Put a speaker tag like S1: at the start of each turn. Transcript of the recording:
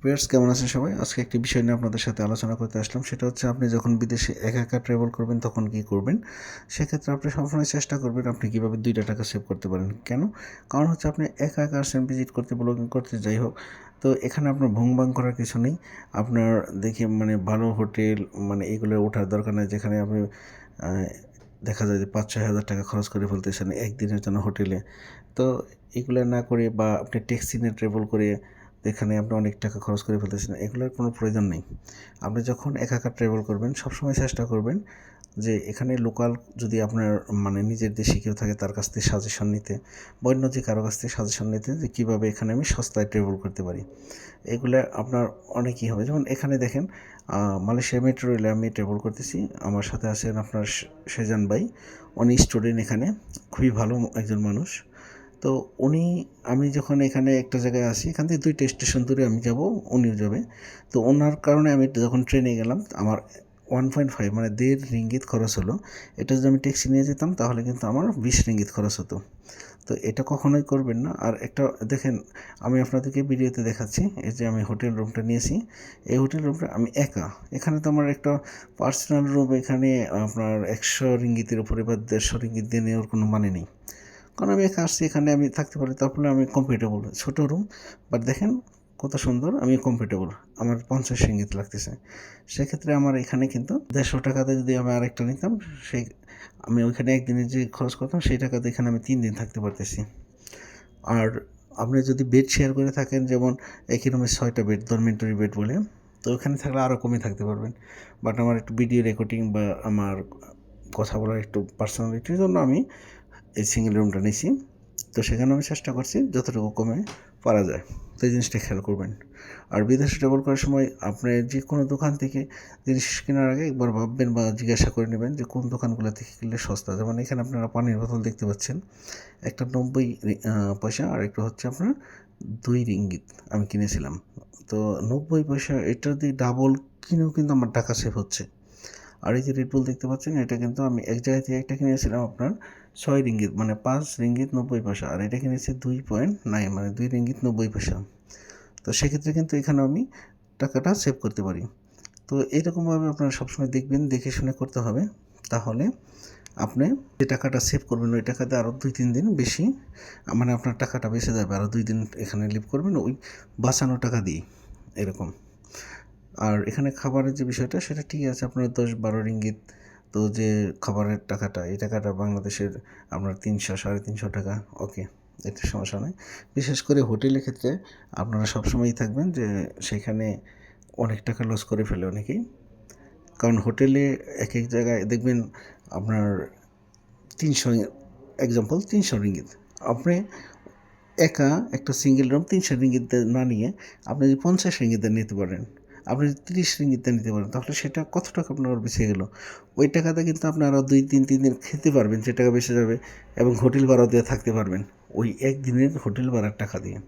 S1: Prayers কেমন আছেন সবাই? আজকে একটি বিষয় নিয়ে আপনাদের সাথে আলোচনা করতে আসলাম। সেটা হচ্ছে, আপনি যখন বিদেশে একা একা ট্রাভেল করবেন, তখন কি করবেন? সেক্ষেত্রে আপনি সবসময় চেষ্টা করবেন আপনি কীভাবে দুইটা টাকা সেভ করতে পারেন। কেন? কারণ হচ্ছে, আপনি একা একা আসছেন ভিজিট করতে ব্লগিং করতে, যাই হোক। তো এখানে আপনার ভুংবাং করার কিছু নেই। আপনার দেখে মানে ভালো হোটেল মানে এগুলো ওঠার দরকার নেই, যেখানে আপনি দেখা যায় যে পাঁচ, ছয় হাজার টাকা খরচ করে ফেলতেছেন একদিনের জন্য হোটেলে। তো এগুলো না করে বা আপনি ট্যাক্সি নিয়ে ট্রাভেল করে যেখানে আপনি অনেক টাকা খরচ করে ফেলতেছেন, এগুলোর কোনো প্রয়োজন নেই। আপনি যখন একা একা ট্রাভেল করবেন, সবসময় চেষ্টা করবেন যে এখানে লোকাল যদি আপনার মানে নিজের দেশে কেউ থাকে, তার কাছ থেকে সাজেশন নিতে বা অন্য যে কারও কাছ থেকে সাজেশন নিতে যে কীভাবে এখানে আমি সস্তায় ট্রাভেল করতে পারি। এগুলো আপনার অনেকই হবে। যেমন এখানে দেখেন মালয়েশিয়া মেট্রো রেলে আমি ট্রাভেল করতেছি। আমার সাথে আছেন আপনার সেজান ভাই। উনি স্টুডেন্ট এখানে। খুবই ভালো একজন মানুষ। তো উনি, আমি যখন এখানে একটা জায়গায় আসি, এখান থেকে দুইটা স্টেশন দূরে আমি যাব, উনিও যাবে। তো ওনার কারণে আমি যখন ট্রেনে গেলাম, আমার ওয়ান পয়েন্ট ফাইভ মানে দেড় রিঙ্গিত খরচ হলো। এটা যদি আমি ট্যাক্সি নিয়ে যেতাম, তাহলে কিন্তু আমার বিশ রিঙ্গিত খরচ হতো। তো এটা কখনোই করবেন না। আর একটা, দেখেন, আমি আপনাদেরকে ভিডিওতে দেখাচ্ছি, এই যে আমি হোটেল রুমটা নিয়েছি। এই হোটেল রুমটা আমি একা। এখানে তো আমার একটা পার্সোনাল রুম এখানে আপনার একশো রিঙ্গিতের উপরে বা দেড়শো রিঙ্গিত দিয়ে নেওয়ার কোনো মানে নেই। কারণ আমি একা আসছি, এখানে আমি থাকতে পারি, তারপরে আমি কমফর্টেবল ছোটো রুম বাট দেখেন কত সুন্দর, আমি কমফর্টেবল আমার পঞ্চাশ সংগীত লাগতেছে। সেক্ষেত্রে আমার এখানে কিন্তু দেড়শো টাকাতে যদি আমি আরেকটা নিতাম সেই আমি ওইখানে একদিনের যে খরচ করতাম, সেই টাকাতে এখানে আমি তিন দিন থাকতে পারতেছি। আর আপনি যদি বেড শেয়ার করে থাকেন, যেমন একই রুমে ছয়টা বেড ডরমেন্টারি বেড বলে, তো ওখানে থাকলে আরও কমে থাকতে পারবেন। বাট আমার একটু ভিডিও রেকর্ডিং বা আমার কথা বলার একটু পার্সোনালিটির জন্য আমি এই সিঙ্গেল রুমটা নিয়েছি তো সেখানে আমি চেষ্টা করছি যতটুকু কমে পারা যায়। তো এই জিনিসটা খেয়াল করবেন। আর বিদেশে ট্রাভেল করার সময় আপনি যে কোনো দোকান থেকে জিনিস কেনার আগে একবার ভাববেন বা জিজ্ঞাসা করে নেবেন যে কোন দোকানগুলো থেকে কিনলে সস্তা। যেমন এখানে আপনারা পানির বোতল দেখতে পাচ্ছেন। একটা নব্বই পয়সা আর একটা হচ্ছে আপনার দুই রিঙ্গিত আমি কিনেছিলাম। তো নব্বই পয়সা এটা দিয়ে ডাবল কিনেও কিন্তু আমার টাকা সেভ হচ্ছে। আর এই যে রেডবুল দেখতে পাচ্ছেন, এটা কিন্তু আমি এক জায়গা থেকে একটা কিনেছিলাম আপনার ছয় রিঙ্গিত মানে পাঁচ রিঙ্গিত নব্বই পয়সা, আর এটা কিনেছি দুই পয়েন্ট নাইন মানে দুই রিঙ্গিত নব্বই পয়সা। তো সেক্ষেত্রে কিন্তু এখানে আমি টাকাটা সেভ করতে পারি। তো এইরকমভাবে আপনারা সবসময় দেখবেন, দেখে শুনে করতে হবে। তাহলে আপনি যে টাকাটা সেভ করবেন, ওই টাকাতে আরও দুই তিন দিন বেশি মানে আপনার টাকাটা বেঁচে যাবে। আরও দুই দিন এখানে লিভ করবেন, ওই বাঁচানো টাকা দিয়ে এরকম। আর এখানে খাবারের যে বিষয়টা, সেটা ঠিক আছে, আপনার দশ বারো রিঙ্গিত। তো যে খাবারের টাকাটা, এই টাকাটা বাংলাদেশের আপনার তিনশো, সাড়ে তিনশো টাকা, ওকে, এতে সমস্যা নেই। বিশেষ করে হোটেলের ক্ষেত্রে আপনারা সবসময়ই থাকবেন যে সেখানে অনেক টাকা লস করে ফেলে অনেকেই। কারণ হোটেলে এক এক জায়গায়, দেখবেন আপনার তিনশো এক্সাম্পল তিনশো রিঙ্গিত। আপনি একা একটা সিঙ্গেল রুম তিনশো রিঙ্গিতে না নিয়ে, আপনি যদি পঞ্চাশ রিঙ্গিতে নিতে পারেন আপনি তিরিশ রিঙ্গিতে নিতে পারেন। তাহলে সেটা কত টাকা আপনার বেঁচে গেল? ওই টাকাতে কিন্তু আপনি আরও দুই তিন তিন দিন খেতে পারবেন যে টাকা বেঁচে যাবে এবং হোটেল ভাড়া দিয়ে থাকতে পারবেন। ওই একদিনের হোটেল ভাড়ার টাকা দিয়ে।